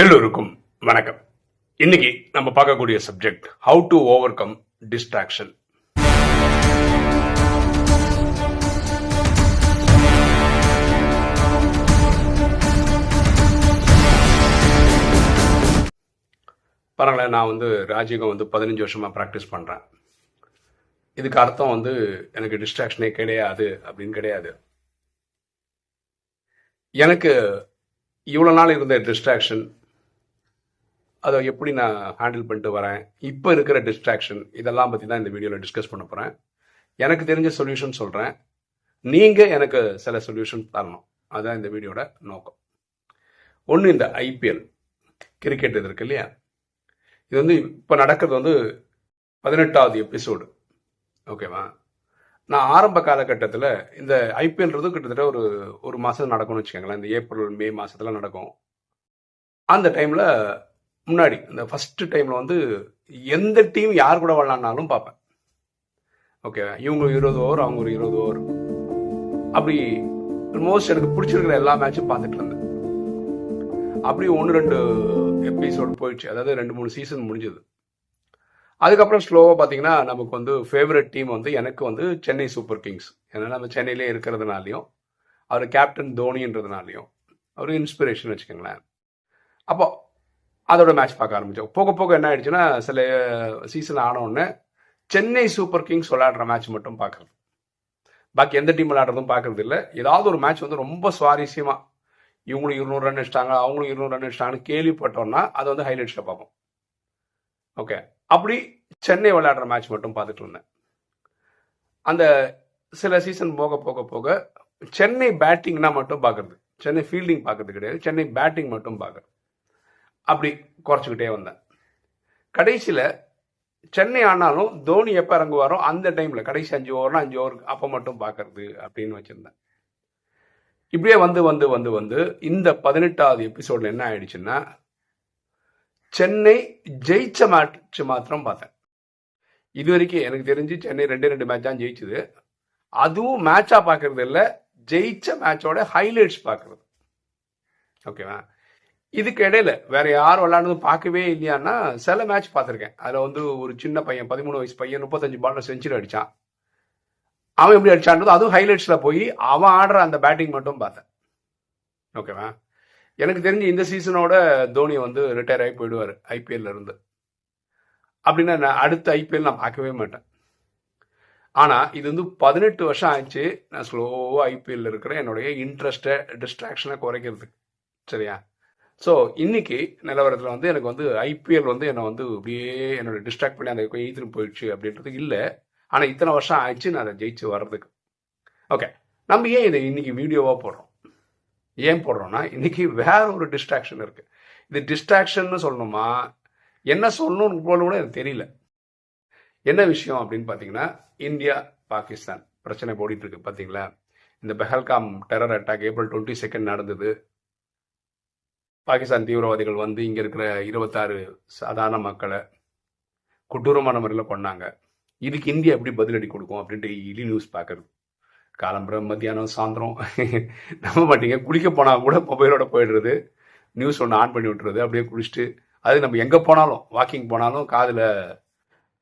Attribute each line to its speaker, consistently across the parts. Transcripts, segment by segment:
Speaker 1: எல்லோருக்கும் வணக்கம். இன்னைக்கு நம்ம பார்க்கக்கூடிய subject how to overcome distraction பாருங்களேன் நான் வந்து ராஜயோகம் வந்து பதினஞ்சு வருஷமாக ப்ராக்டிஸ் பண்ணுறேன் இதுக்கு அர்த்தம் வந்து எனக்கு டிஸ்ட்ராக்ஷனே கிடையாது அப்படின்னு கிடையாது. எனக்கு இவ்வளோ நாள் இருந்த டிஸ்ட்ராக்ஷன் அதை எப்படி நான் ஹேண்டில் பண்ணிட்டு வரேன்? இப்போ இருக்கிற டிஸ்ட்ராக்ஷன் இதெல்லாம் பற்றி தான் இந்த வீடியோவில் டிஸ்கஸ் பண்ண போகிறேன் எனக்கு தெரிஞ்ச சொல்யூஷன் சொல்கிறேன் நீங்கள் எனக்கு சில சொல்யூஷன் தரணும். அதுதான் இந்த வீடியோட நோக்கம். ஒன்று இந்த ஐபிஎல் கிரிக்கெட் இது இருக்கு இல்லையா? இது வந்து இப்போ நடக்கிறது வந்து பதினெட்டாவது எபிசோடு ஓகேவா நான் ஆரம்ப காலகட்டத்தில் இந்த ஐபிஎல்ன்றது கிட்டத்தட்ட ஒரு ஒரு மாதம் நடக்கும்னு வச்சுக்கோங்களேன். இந்த ஏப்ரல் மே மாதத்துல நடக்கும். அந்த டைமில் முன்னாடி இந்த ஃபஸ்ட்டு டைமில் வந்து எந்த டீம் யார் கூட விளாட்னாலும் பார்ப்பேன். ஓகே இவங்க இருபது ஓவர் அவங்க ஒரு இருபது ஓவர் அப்படி மோஸ்ட் எனக்கு பிடிச்சிருக்கிற எல்லா மேட்சும் பார்த்துட்டு இருந்தேன். அப்படி ஒன்று ரெண்டு எபிசோடு போயிடுச்சு. அதாவது ரெண்டு மூணு சீசன் முடிஞ்சது. அதுக்கப்புறம் ஸ்லோவாக பார்த்தீங்கன்னா நமக்கு வந்து ஃபேவரட் டீம் வந்து எனக்கு வந்து சென்னை சூப்பர் கிங்ஸ். ஏன்னா நம்ம சென்னையிலே இருக்கிறதுனாலையும் அவர் கேப்டன் தோனின்றதுனாலையும் அவர் இன்ஸ்பிரேஷன் வச்சுக்கோங்களேன். அப்போ அதோட மேட்ச் பார்க்க ஆரம்பித்தோம் போக போக என்ன ஆயிடுச்சுன்னா சில சீசன் ஆனவுடனே சென்னை சூப்பர் கிங்ஸ் விளையாடுற மேட்ச் மட்டும் பார்க்குறது. பாக்கி எந்த டீம் விளையாடுறதும் பார்க்கறது இல்லை. ஏதாவது ஒரு மேட்ச் வந்து ரொம்ப சுவாரஸ்யமாக இவங்களும் இருநூறு ரன் அடிச்சிட்டாங்க அவங்களும் இருநூறு ரன் அடிச்சிட்டாங்கன்னு கேள்விப்பட்டோம்னா அதை வந்து ஹைலைட்ஸில் பார்ப்போம். ஓகே அப்படி சென்னை விளையாடுற மேட்ச் மட்டும் பார்த்துட்டு இருந்தேன். அந்த சில சீசன் போக போக போக சென்னை பேட்டிங்னா மட்டும் பார்க்கறது. சென்னை ஃபீல்டிங் பார்க்கறது கிடையாது. சென்னை பேட்டிங் மட்டும் பார்க்கறது. அப்படி குறைச்சிக்கிட்டே வந்தேன். கடைசியில் சென்னை ஆனாலும் தோனி எப்போ இறங்குவாரோ அந்த டைமில் கடைசி அஞ்சு ஓவர்னா அஞ்சு ஓவருக்கு அப்போ மட்டும் பார்க்கறது அப்படின்னு வச்சுருந்தேன். இப்படியே வந்து வந்து வந்து வந்து இந்த பதினெட்டாவது எபிசோடில் என்ன ஆயிடுச்சுன்னா சென்னை ஜெயிச்ச மேட்ச் மாத்திரம் பார்த்தேன். இது வரைக்கும் எனக்கு தெரிஞ்சு சென்னை ரெண்டே ரெண்டு மேட்ச் தான் ஜெயிச்சுது. அதுவும் மேட்சாக பார்க்கறது இல்லை ஜெயிச்ச மேட்சோட ஹைலைட்ஸ் பார்க்கறது ஓகேவா இதுக்கு இடையில வேற யார் விளாண்டதும் பார்க்கவே இல்லையான்னா சில மேட்ச் பார்த்துருக்கேன். அதில் வந்து ஒரு சின்ன பையன் பதிமூணு வயசு பையன் முப்பத்தஞ்சு பால்ல செஞ்சுரி அடிச்சான். அவன் எப்படி அடிச்சான்றது அதுவும் ஹைலைட்ஸில் போய் அவன் ஆடுற அந்த பேட்டிங் மட்டும் பார்த்தேன். ஓகேவா எனக்கு தெரிஞ்சு இந்த சீசனோட தோனி வந்து ரிட்டையர் ஆகி போயிடுவார் ஐபிஎல்ல இருந்து. அப்படின்னா நான் அடுத்த ஐபிஎல் நான் பார்க்கவே மாட்டேன். ஆனால் இது வந்து பதினெட்டு வருஷம் ஆயிடுச்சு. நான் ஸ்லோவாக ஐபிஎல்ல இருக்கிற என்னுடைய இன்ட்ரெஸ்ட்டை டிஸ்ட்ராக்ஷனை குறைக்கிறதுக்கு. சரியா? ஸோ இன்னைக்கு நிலவரத்தில் வந்து எனக்கு வந்து ஐபிஎல் வந்து என்னை வந்து அப்படியே என்னோட டிஸ்ட்ராக்ட் பண்ணி அந்த எழுத்துட்டு போயிடுச்சு அப்படின்றது இல்லை. ஆனால் இத்தனை வருஷம் ஆயிடுச்சு நான் அதை ஜெயிச்சு வர்றதுக்கு. ஓகே நம்ம ஏன் இதை இன்னைக்கு வீடியோவாக போடுறோம்? ஏன் போடுறோம்னா இன்னைக்கு வேற ஒரு டிஸ்ட்ராக்ஷன் இருக்கு. இது டிஸ்ட்ராக்ஷன்னு சொல்லணுமா? என்ன சொல்லணும்னு போல கூட எனக்கு தெரியல. என்ன விஷயம் அப்படின்னு பார்த்தீங்கன்னா இந்தியா பாகிஸ்தான் பிரச்சனை போடிட்டு இருக்கு பார்த்தீங்களா இந்த Pahalgam terror attack April twenty second நடந்தது. பாகிஸ்தான் தீவிரவாதிகள் வந்து இங்கே இருக்கிற இருபத்தாறு சாதாரண மக்களை கொடூரமான முறையில் கொண்டாங்க இதுக்கு இந்தியா எப்படி பதிலடி கொடுக்கும் அப்படின்ட்டு இலி நியூஸ் பார்க்கறது காலம்பரம் மத்தியானம் சாயந்தரம். நம்ப மாட்டீங்க. குளிக்க போனால் கூட மொபைலோட போயிடுறது. நியூஸ் ஒன்று ஆன் பண்ணி விட்டுறது. அப்படியே குளிச்சுட்டு அது நம்ம எங்கே போனாலும் வாக்கிங் போனாலும் காதில்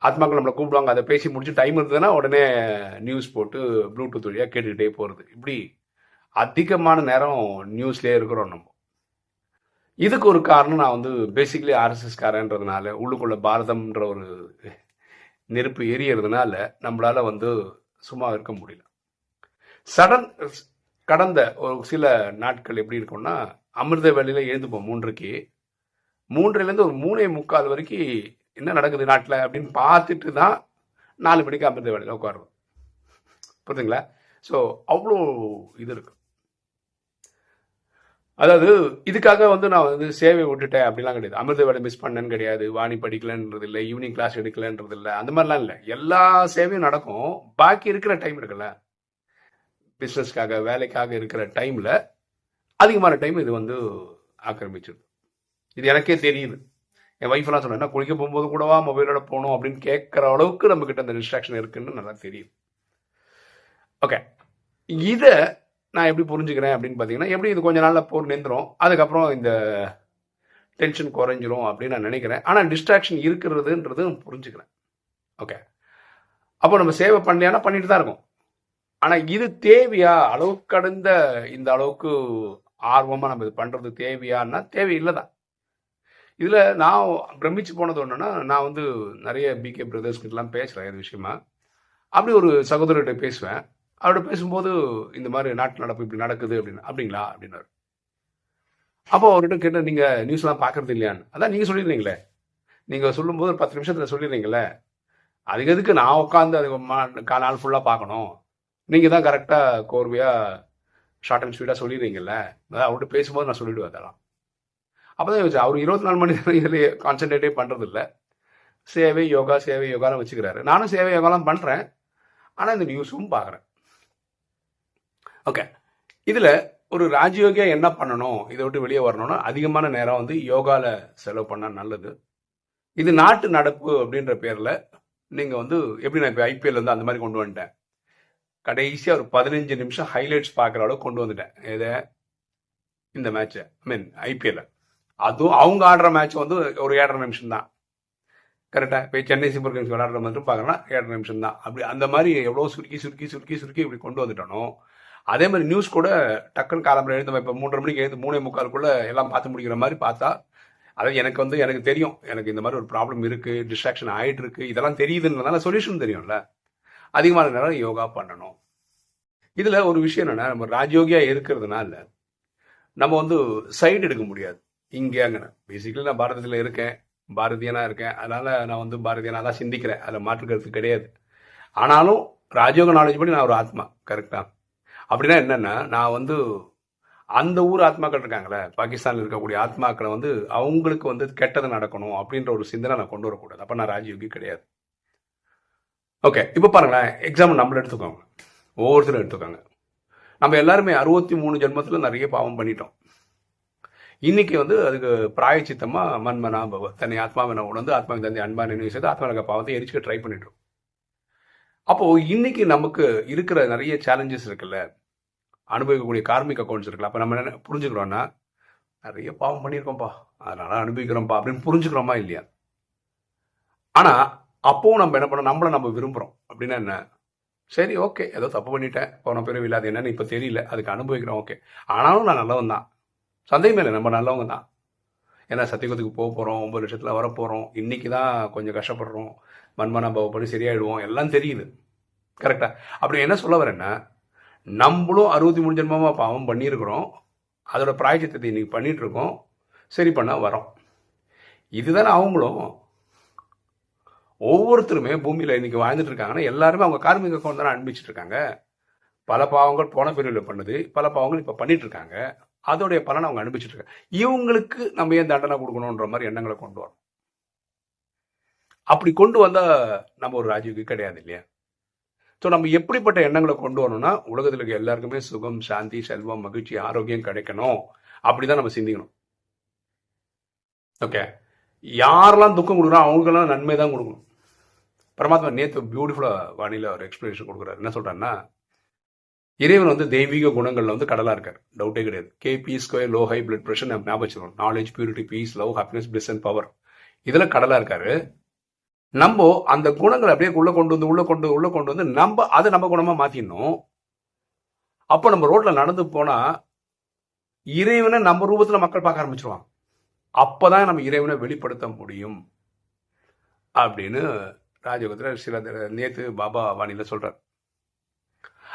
Speaker 1: ஆத்மாக்கள் நம்மளை கூப்பிடுவாங்க. அதை பேசி முடிச்சு டைம் இருந்ததுன்னா உடனே நியூஸ் போட்டு ப்ளூடூத் வழியாக கேட்டுக்கிட்டே போகிறது இப்படி அதிகமான நேரம் நியூஸ்லேயே இருக்கிறோம் நம்ம. இதுக்கு ஒரு காரணம் நான் வந்து பேசிக்கலி ஆர்எஸ்எஸ் காரன்றதுனால உள்ளுக்குள்ள பாரதம்ன்ற ஒரு நெருப்பு எரியறதுனால நம்மளால வந்து சும்மா இருக்க முடியல. சடன் கடந்த ஒரு சில நாட்கள் எப்படி இருக்கும்னா அமிர்த வேலையில் எழுந்துப்போம் மூன்றைக்கு. மூன்றிலேருந்து ஒரு மூணே முக்கால் வரைக்கும் என்ன நடக்குது நாட்டில் அப்படின்னு பார்த்துட்டு தான் நாலு மணிக்கு அமிர்த வேலையில் உட்காருவோம். புரியுதுங்களா? ஸோ அவ்வளோ இது இருக்குது அதாவது இதுக்காக வந்து நான் வந்து சேவை விட்டுட்டேன் அப்படிலாம் கிடையாது. அமிர்த வேலை மிஸ் பண்ணேன்னு கிடையாது. வாணி படிக்கலன்றது இல்லை ஈவினிங் கிளாஸ் எடுக்கலன்றது இல்லை. அந்த மாதிரிலாம் இல்லை. எல்லா சேவையும் நடக்கும். பாக்கி இருக்கிற டைம் இருக்குல்ல. பிஸ்னஸ்க்காக வேலைக்காக இருக்கிற டைமில் அதிகமான டைம் இது வந்து ஆக்கிரமிச்சிருது. இது எனக்கே தெரியுது. என் ஒய்ஃப்லாம் சொன்னேன் குளிக்க போகும்போது கூடவா மொபைலோட போகணும்? அப்படின்னு கேட்குற அளவுக்கு நம்மக்கிட்ட அந்த டிஸ்ட்ராக்ஷன் இருக்குன்னு நல்லா தெரியும் ஓகே இதை நான் எப்படி புரிஞ்சுக்கிறேன் அப்படின்னு பார்த்தீங்கன்னா எப்படி இது கொஞ்ச நாளில் போர் நின்றுரும் அதுக்கப்புறம் இந்த டென்ஷன் குறைஞ்சிரும் அப்படின்னு நான் நினைக்கிறேன். ஆனால் டிஸ்ட்ராக்ஷன் இருக்கிறதுன்றது புரிஞ்சுக்கிறேன். ஓகே அப்போ நம்ம சேவை பண்ணலையானா பண்ணிட்டு தான் இருக்கோம். ஆனால் இது தேவையா? அளவுக்கு கடந்த இந்த அளவுக்கு ஆர்வமாக நம்ம இது பண்ணுறது தேவையான்னா தேவையில்லை தான். இதில் நான் பிரமிச்சு போனது ஒன்றுன்னா நான் வந்து நிறைய பிகே பிரதர்ஸ்கிட்டலாம் பேசுகிறேன் இது விஷயமா. அப்படி ஒரு சகோதரர்கிட்ட பேசுவேன். அவர்கிட்ட பேசும்போது இந்த மாதிரி நாட்டு நடப்பு இப்படி நடக்குது அப்படின்னு அப்படிங்களா? அப்படின்னாரு. அப்போ அவர்கிட்ட கேட்ட நீங்கள் நியூஸ்லாம் பார்க்குறது இல்லையான்னு? அதான் நீங்கள் சொல்லியிருந்தீங்களே. நீங்கள் சொல்லும்போது ஒரு பத்து நிமிஷத்தில் சொல்லிடுறீங்களே அதுக்கு எதுக்கு நான் உட்காந்து அது மா- கா- நாள் ஃபுல்லாக பார்க்கணும் நீங்கள் தான் கரெக்டாக கோர்வையாக ஷார்ட் அண்ட் ஸ்வீட்டாக சொல்லிடுறீங்கல்ல அதான் அவர்கிட்ட பேசும்போது நான் சொல்லிவிடுவேன் அதெல்லாம். அப்போ தான் யோசிச்சு அவர் இருபத்தி நாலு மணி நேரம் இதில் கான்சென்ட்ரேட்டே பண்ணுறதில்ல சேவை யோகா சேவை யோகாலாம் வச்சுக்கிறாரு. நானும் சேவை யோகாலாம் பண்ணுறேன் ஆனால் இந்த நியூஸும் பார்க்குறேன் ஓகே இதில் ஒரு ராஜயோகியா என்ன பண்ணணும்? இதை விட்டு வெளியே வரணும்னா அதிகமான நேரம் வந்து யோகாவில் செலவு பண்ணால் நல்லது. இது நாட்டு நடப்பு அப்படின்ற பேரில் நீங்கள் வந்து எப்படி நான் இப்போ ஐபிஎல் வந்து அந்த மாதிரி கொண்டு வந்துட்டேன். கடைசியாக ஒரு பதினஞ்சு நிமிஷம் ஹைலைட்ஸ் பார்க்குற அளவுக்கு கொண்டு வந்துட்டேன். இதை இந்த மேட்ச்சை ஐ மீன் ஐபிஎல்ல அதுவும் அவங்க ஆடுற மேட்ச் வந்து ஒரு ஏழரை நிமிஷம் தான். கரெக்டாக இப்போ சென்னை சூப்பர் கிங்ஸ் விளையாடுற மாதிரி பார்க்கறனா ஏழரை நிமிஷம் தான். அப்படி அந்த மாதிரி எவ்வளோ சுருக்கி சுருக்கி சுருக்கி சுருக்கி இப்படி கொண்டு வந்துட்டனோ அதே மாதிரி நியூஸ் கூட டக்குன்னு காலம்பரம் எழுந்து இப்போ மூன்றரை மணிக்கு எழுந்து மூணே முக்காலுக்குள்ள எல்லாம் பார்த்து முடிக்கிற மாதிரி பார்த்தா அதாவது எனக்கு வந்து எனக்கு தெரியும் எனக்கு இந்த மாதிரி ஒரு ப்ராப்ளம் இருக்குது டிஸ்ட்ராக்ஷன் ஆகிட்டு இருக்கு இதெல்லாம் தெரியுதுன்றதுனால சொல்யூஷன் தெரியும்ல. அதிகமான நேரம் யோகா பண்ணணும். இதில் ஒரு விஷயம் என்னென்னா நம்ம ராஜயோகியாக இருக்கிறதுனால நம்ம வந்து சைடு எடுக்க முடியாது. இங்கே அங்கே பேசிக்கலி நான் பாரதத்தில் இருக்கேன் பாரதியனாக இருக்கேன். அதனால் நான் வந்து பாரதியனாக தான் சிந்திக்கிறேன். அதில் மாற்றுக்கிறது கிடையாது. ஆனாலும் ராஜயோக நாலேஜ் படி நான் ஒரு ஆத்மா கரெக்டாக அப்படின்னா என்னென்னா நான் வந்து அந்த ஊர் ஆத்மாக்கள் இருக்காங்களே பாகிஸ்தானில் இருக்கக்கூடிய ஆத்மாக்களை வந்து அவங்களுக்கு வந்து கெட்டது நடக்கணும் அப்படின்ற ஒரு சிந்தனை நான் கொண்டு வரக்கூடாது. அப்போ நான் ராஜயோகி கிடையாது. ஓகே இப்போ பாருங்களேன் எக்ஸாம்பிள் நம்மள எடுத்துக்கோங்க. ஒவ்வொருத்தரும் எடுத்துக்கோங்க. நம்ம எல்லாருமே அறுபத்தி மூணு ஜென்மத்தில் நிறைய பாவம் பண்ணிட்டோம். இன்னைக்கு வந்து அதுக்கு பிராயச்சித்தமாக மன்மனா பவ தன்னை ஆத்மாவின உணர்ந்து ஆத்மாவின் தந்தை அன்பான நினைவு செய்து ஆத்மாவுக்கு பாவத்தை எரிச்சுக்க ட்ரை பண்ணிட்டு அப்போ இன்னைக்கு நமக்கு இருக்கிற நிறைய சேலஞ்சஸ் இருக்குல்ல? அனுபவிக்கக்கூடிய கார்மிக் அக்கௌண்ட்ஸ் இருக்குல்ல. அப்போ நம்ம என்ன புரிஞ்சுக்கிறோம்னா நிறைய பாவம் பண்ணியிருக்கோம்ப்பா. அதனால அனுபவிக்கிறோம்ப்பா அப்படின்னு புரிஞ்சுக்கிறோமா இல்லையா? ஆனா அப்பவும் நம்ம என்ன பண்ணோம்? நம்மளை நம்ம விரும்புகிறோம் அப்படின்னா என்ன? சரி ஓகே. ஏதோ தப்பு பண்ணிட்டேன். போன பிறவியில் அது என்னன்னு இப்போ தெரியல. அதுக்கு அனுபவிக்கிறோம். ஓகே. ஆனாலும் நான் நல்லவன் தான் சந்தேகமே இல்லை. நம்ம நல்லவங்க தான் ஏன்னா சத்தியகுத்துக்கு போக போகிறோம் ஒம்பது லட்சத்தில் வர போகிறோம் தான் கொஞ்சம் கஷ்டப்படுறோம் மண்மனா பாவப்படி சரியாயிடுவோம் எல்லாம் தெரியுது. கரெக்டாக அப்படி என்ன சொல்ல வரேன்னா நம்மளும் அறுபத்தி மூணு ஜென்மமாக பாவம் பண்ணியிருக்கிறோம் அதோட பிராயச்சித்தத்தை இன்றைக்கி பண்ணிகிட்ருக்கோம் சரி பண்ணால் வரோம். இதுதானே அவங்களும். ஒவ்வொருத்தருமே பூமியில் இன்றைக்கி வாழ்ந்துட்டு இருக்காங்கன்னா எல்லாருமே அவங்க கார்மிக அக்கௌண்ட் தானே அனுப்பிச்சிட்டு இருக்காங்க. பல பாவங்கள் போன பிரிவில் பண்ணுது பல பாவங்கள் இப்போ பண்ணிகிட்ருக்காங்க அதோடைய பலனை அவங்க அனுப்பிச்சிட்டு இருக்காங்க இவங்களுக்கு நம்ம ஏன் தண்டனை கொடுக்கணுன்ற மாதிரி எண்ணங்களை கொண்டு வரணும். அப்படி கொண்டு வந்தால் நம்ம ஒரு ராஜீவுக்கு கிடையாது இல்லையா? ஸோ நம்ம எப்படிப்பட்ட எண்ணங்களை கொண்டு வரணும்னா உலகத்தில் இருக்க எல்லாருக்குமே சுகம் சாந்தி செல்வம் மகிழ்ச்சி ஆரோக்கியம் கிடைக்கணும். அப்படிதான் நம்ம சிந்திக்கணும். ஓகே யாரெல்லாம் துக்கம் கொடுக்குறோம் அவங்களுக்கெல்லாம் நன்மை தான் கொடுக்கணும். பரமாத்மா நேற்று பியூட்டிஃபுல்லாக வானிலை ஒரு எக்ஸ்பிளேஷன் கொடுக்குறாரு. என்ன சொல்கிறாருன்னா இறைவன் வந்து தெய்வீக குணங்கள்ல வந்து கடலா இருக்காரு. டவுட்டே கிடையாது. KB square low high blood pressure நம்ம ஞாபகம் knowledge purity peace love happiness bliss and power இதெல்லாம் கடலா இருக்காரு. நம்ம அந்த குணங்களை அப்படியே உள்ள கொண்டு வந்து உள்ள கொண்டு உள்ள கொண்டு வந்து நம்ம அதை நம்ம குணமா மாத்திடணும். அப்போ நம்ம ரோட்ல நடந்து போனா இறைவனை நம்ம ரூபத்துல மக்கள் பார்க்க ஆரம்பிச்சிருவாங்க. அப்பதான் நம்ம இறைவனை வெளிப்படுத்த முடியும். அப்படின்னு ராஜயோகத்தில் சில நேத்து பாபா வாணியில் சொல்றார்.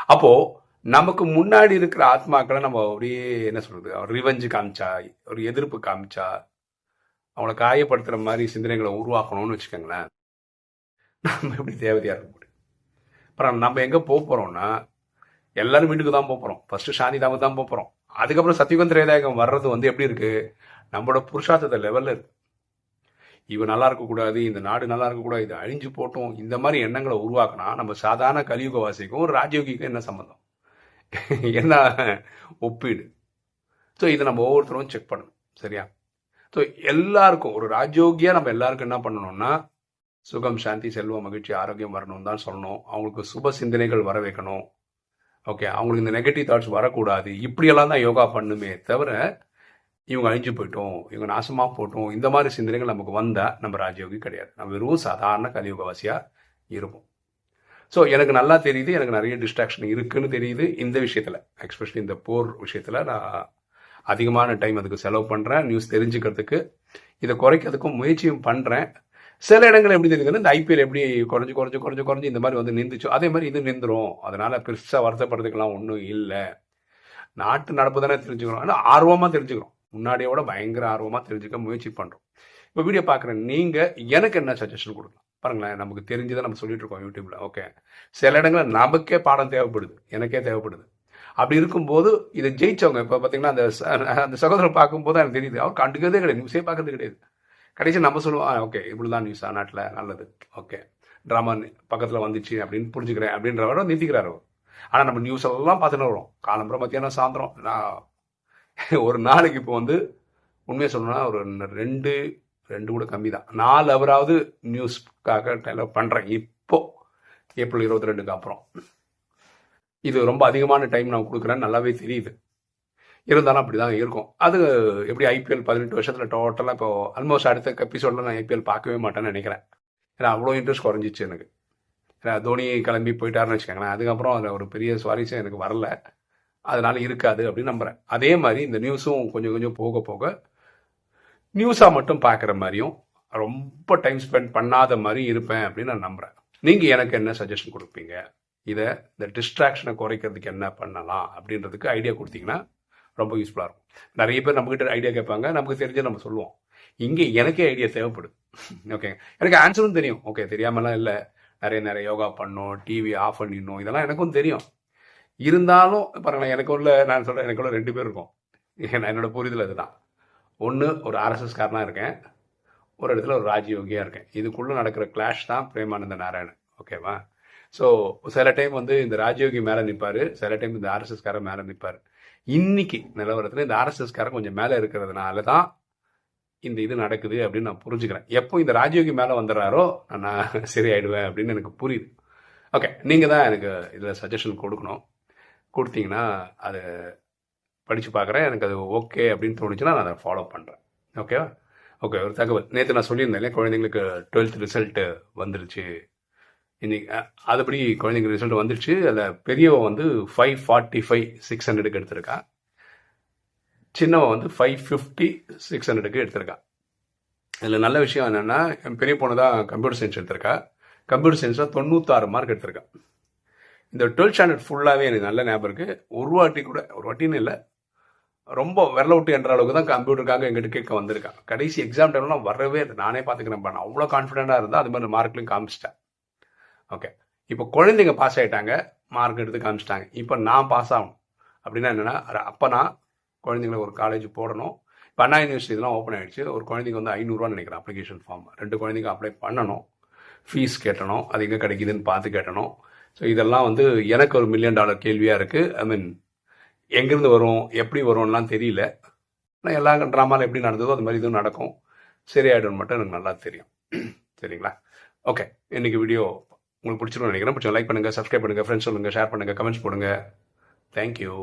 Speaker 1: அப்போ நமக்கு முன்னாடி இருக்கிற ஆத்மாக்களை நம்ம அப்படியே என்ன சொல்றது அவர் ரிவெஞ்சு காமிச்சா ஒரு எதிர்ப்பு காமிச்சா அவங்கள காயப்படுத்துற மாதிரி சிந்தனைகளை உருவாக்கணும்னு வச்சுக்கோங்களேன். நம்ம எப்படி தேவதையாக இருக்க முடியும்? அப்புறம் நம்ம எங்கே போக போகிறோம்னா எல்லாரும் வீட்டுக்கு தான் போக போகிறோம் ஃபர்ஸ்ட் சாந்தி தாம தான் போக போகிறோம் அதுக்கப்புறம் சத்தியுகம் திரேதாயகம் வர்றது வந்து எப்படி இருக்கு? நம்மளோட புருஷார்த்தத்தை லெவலில் இருக்கு. இவன் நல்லா இருக்கக்கூடாது இந்த நாடு நல்லா இருக்கக்கூடாது இது அழிஞ்சு போட்டோம். இந்த மாதிரி எண்ணங்களை உருவாக்கினா நம்ம சாதாரண கலியுகவாசிக்கும் ஒரு ராஜயோகிக்கும் என்ன சம்மந்தம் என்ன ஒப்பீடு. ஸோ இதை நம்ம ஒவ்வொருத்தரும் செக் பண்ணணும். சரியா? ஸோ எல்லாருக்கும் ஒரு ராஜயோகியா நம்ம எல்லாருக்கும் என்ன பண்ணணும்னா சுகம் சாந்தி செல்வம் மகிழ்ச்சி ஆரோக்கியம் வரணும் தான் சொல்லணும். அவங்களுக்கு சுப சிந்தனைகள் வர வைக்கணும். ஓகே அவங்களுக்கு இந்த நெகட்டிவ் தாட்ஸ் வரக்கூடாது. இப்படியெல்லாம் தான் யோகா பண்ணுமே தவிர இவங்க அழிஞ்சு போயிட்டோம் இவங்க நாசமாக போட்டோம் இந்த மாதிரி சிந்தனைகள் நமக்கு வந்தால் நம்ம ராஜயோகி கிடையாது. நம்ம வெறும் சாதாரண கலியுகவாசியாக இருப்போம். ஸோ எனக்கு நல்லா தெரியுது எனக்கு நிறைய டிஸ்ட்ராக்ஷன் இருக்குன்னு தெரியுது இந்த விஷயத்தில். எக்ஸ்பெஷலி இந்த போர் விஷயத்தில் நான் அதிகமான டைம் அதுக்கு செலவு பண்ணுறேன் நியூஸ் தெரிஞ்சுக்கிறதுக்கு. இதை குறைக்கிறதுக்கும் முயற்சியும் பண்ணுறேன் சில இடங்கள் எப்படி தெரியுதுன்னா இந்த ஐபிஎல் எப்படி குறைஞ்சு குறைஞ்சு குறைஞ்சு குறைஞ்சு இந்த மாதிரி வந்து நின்றுச்சோ. அதே மாதிரி இது நின்றுரும். அதனால் பெருசாக வருத்தப்படுறதுக்கெல்லாம் ஒன்றும் இல்லை. நாட்டு நடப்பு தானே தெரிஞ்சுக்கிறோம். ஆனால் ஆர்வமாக தெரிஞ்சுக்கிறோம். முன்னாடியோட பயங்கர ஆர்வமாக தெரிஞ்சுக்க முயற்சி பண்ணுறோம் இப்போ வீடியோ பார்க்குற நீங்கள் எனக்கு என்ன சஜஷன் கொடுக்கலாம்? பாருங்களேன் நமக்கு தெரிஞ்சதை நம்ம சொல்லிட்டு இருக்கோம் யூடியூப்ல. ஓகே. சில இடங்களில் நமக்கே பாடம் தேவைப்படுது. எனக்கே தேவைப்படுது. அப்படி இருக்கும்போது இதை ஜெயிச்சவங்க இப்போ பார்த்தீங்கன்னா அந்த அந்த சகோதரர் பார்க்கும்போது எனக்கு தெரியுது. அவர் கண்டுக்கிறதே கிடையாது. நியூஸே பார்க்கறது கிடையாது. கடைசி நம்ம சொல்லுவோம் ஓகே இப்படிதான் நியூஸா நாட்டில் நல்லது. ஓகே. ட்ராமா பக்கத்தில் வந்துச்சு அப்படின்னு புரிஞ்சுக்கிறேன் அப்படின்றவரை நிறுத்திக்கிறார் அவர். ஆனால் நம்ம நியூஸ் எல்லாம் பார்த்துட்டு வரோம் காலம்பரம் மத்தியானம் சாயந்தரம். நான் ஒரு நாளைக்கு இப்போ வந்து உண்மையை சொல்லணும்னா ஒரு ரெண்டு ரெண்டு கூட கம்மி தான். நாலு அவராவது நியூஸ்க்காக பண்ணுறேன் இப்போ ஏப்ரல் இருபத்தி ரெண்டுக்கு அப்புறம். இது ரொம்ப அதிகமான டைம் நான் கொடுக்குறேன்னு நல்லாவே தெரியுது. இருந்தாலும் அப்படி தான் இருக்கும். அது எப்படி ஐபிஎல் பதினெட்டு வருஷத்தில் டோட்டலாக இப்போ ஆல்மோஸ்ட் அடுத்த எபிசோடில் நான் ஐபிஎல் பார்க்கவே மாட்டேன்னு நினைக்கிறேன். ஏன்னா அவ்வளோ இன்ட்ரெஸ்ட் குறைஞ்சிச்சு எனக்கு. ஏன்னா தோனி கிளம்பி போயிட்டாருன்னு வச்சுக்கோங்களேன். அதுக்கப்புறம் அதில் ஒரு பெரிய சுவாரஸ்யம் எனக்கு வரல. அதனால் இருக்காது அப்படின்னு நம்புகிறேன் அதே மாதிரி இந்த நியூஸும் கொஞ்சம் கொஞ்சம் போக போக நியூஸாக மட்டும் பார்க்குற மாதிரியும் ரொம்ப டைம் ஸ்பெண்ட் பண்ணாத மாதிரி இருப்பேன் அப்படின்னு நான் நம்புகிறேன் நீங்கள் எனக்கு என்ன சஜஷன் கொடுப்பீங்க? இதை இந்த டிஸ்ட்ராக்ஷனை குறைக்கிறதுக்கு என்ன பண்ணலாம் அப்படின்றதுக்கு ஐடியா கொடுத்தீங்கன்னா ரொம்ப யூஸ்ஃபுல்லாக இருக்கும். நிறைய பேர் நம்மக்கிட்ட ஐடியா கேட்பாங்க நமக்கு தெரிஞ்சு நம்ம சொல்லுவோம். இங்கே எனக்கே ஐடியா தேவைப்படுது. ஓகே எனக்கு ஆன்சரும் தெரியும். ஓகே தெரியாமலாம் இல்லை. நிறைய நிறைய யோகா பண்ணணும் டிவி ஆஃப் பண்ணிடணும். இதெல்லாம் எனக்கும் தெரியும். இருந்தாலும் பாருங்களேன் எனக்கு உள்ள நான் சொல்கிறேன் எனக்குள்ள ரெண்டு பேர் இருக்கும். என்னோட புரிதல் அதுதான். ஒன்று ஒரு ஆர்எஸ்எஸ்காரனாக இருக்கேன். ஒரு இடத்துல ஒரு ராஜயோகியாக இருக்கேன். இதுக்குள்ளே நடக்கிற கிளாஷ் தான் பிரேமானந்த நாராயணன். ஓகேவா ஸோ சில டைம் வந்து இந்த ராஜயோகி மேலே நிற்பார் சில டைம் இந்த ஆர்எஸ்எஸ்காரன் மேலே நிற்பார் இன்னைக்கு நிலவரத்தில் இந்த ஆர்எஸ்எஸ்காரன் கொஞ்சம் மேலே இருக்கிறதுனால தான் இந்த இது நடக்குது அப்படின்னு நான் புரிஞ்சுக்கிறேன். எப்போ இந்த ராஜயோகி மேலே வந்துடுறாரோ நான் சரியாயிடுவேன் அப்படின்னு எனக்கு புரியுது. ஓகே நீங்கள் தான் எனக்கு இதில் சஜஷன் கொடுக்கணும். கொடுத்தீங்கன்னா அது படித்து பார்க்குறேன் எனக்கு அது ஓகே அப்படின்னு தோணுச்சுன்னா நான் அதை ஃபாலோ பண்ணுறேன் ஓகேவா ஓகே ஒரு தகவல். நேற்று நான் சொல்லியிருந்தேன் குழந்தைங்களுக்கு டுவெல்த் ரிசல்ட்டு வந்துருச்சு. இன்னைக்கு அதுபடி குழந்தைங்க ரிசல்ட் வந்துருச்சு. அதில் பெரியவ வந்து ஃபைவ் ஃபார்ட்டி ஃபைவ் சிக்ஸ் ஹண்ட்ரடுக்கு எடுத்திருக்கா. சின்னவ வந்து ஃபைவ் ஃபிஃப்டி சிக்ஸ் ஹண்ட்ரடுக்கு எடுத்திருக்கா. இதில் நல்ல விஷயம் என்னென்னா என் பெரிய பொண்ணு தான் கம்ப்யூட்டர் சயின்ஸ் எடுத்திருக்கா கம்ப்யூட்டர் சயின்ஸில் தொண்ணூத்தாறு மார்க் எடுத்திருக்கா. இந்த டுவெல்த் ஸ்டாண்டர்ட் ஃபுல்லாகவே எனக்கு நல்ல ஞாபகம் இருக்குது ஒரு வாட்டி கூட ஒரு வாட்டின்னு இல்லை ரொம்ப விரல விட்டு என்ற அளவுக்கு தான் கம்ப்யூட்டருக்காக எங்கிட்ட கேட்க வந்திருக்கான் கடைசி எக்ஸாம் டைம்லாம் வரவே இல்லை. நானே பார்த்துக்கிறேன் நான் அவ்வளோ கான்ஃபிடென்ட்டாக இருந்தால் அது மாதிரி மார்க்லையும் காமிச்சிட்டேன். ஓகே இப்போ குழந்தைங்க பாஸ் ஆகிட்டாங்க மார்க் எடுத்து காமிச்சிட்டாங்க. இப்போ நான் பாஸ் ஆகணும். அப்படின்னா என்னென்னா அப்போ நான் குழந்தைங்கள ஒரு காலேஜ் போடணும். இப்போ அண்ணா யூனிவர்சிட்டிலாம் ஓப்பன் ஆயிடுச்சு. ஒரு குழந்தைங்க வந்து ஐநூறுரூவான்னு நினைக்கிறேன் அப்ளிகேஷன் ஃபார்ம் ரெண்டு குழந்தைங்க அப்ளை பண்ணணும். ஃபீஸ் கேட்டணும். அது எங்கே கிடைக்குதுன்னு பார்த்து கேட்டணும். ஸோ இதெல்லாம் வந்து எனக்கு ஒரு மில்லியன் டாலர் கேள்வியாக இருக்குது ஐ மீன் எங்கேருந்து வரும் எப்படி வரும்லாம் தெரியல. ஆனால் எல்லா ட்ராமாவில் எப்படி நடந்ததோ அது மாதிரி இதுவும் நடக்கும். சரியாயிடும் மட்டும் எனக்கு நல்லா தெரியும். சரிங்களா? ஓகே இன்னைக்கு வீடியோ உங்களுக்கு பிடிச்சிருக்கும் நினைக்கிறேன். பிடிச்ச லைக் பண்ணுங்கள் சப்ஸ்கிரைப் பண்ணுங்கள் ஃப்ரெண்ட்ஸ் சொல்லுங்கள் ஷேர் பண்ணுங்கள் கமெண்ட்ஸ் போடுங்க. தேங்க்யூ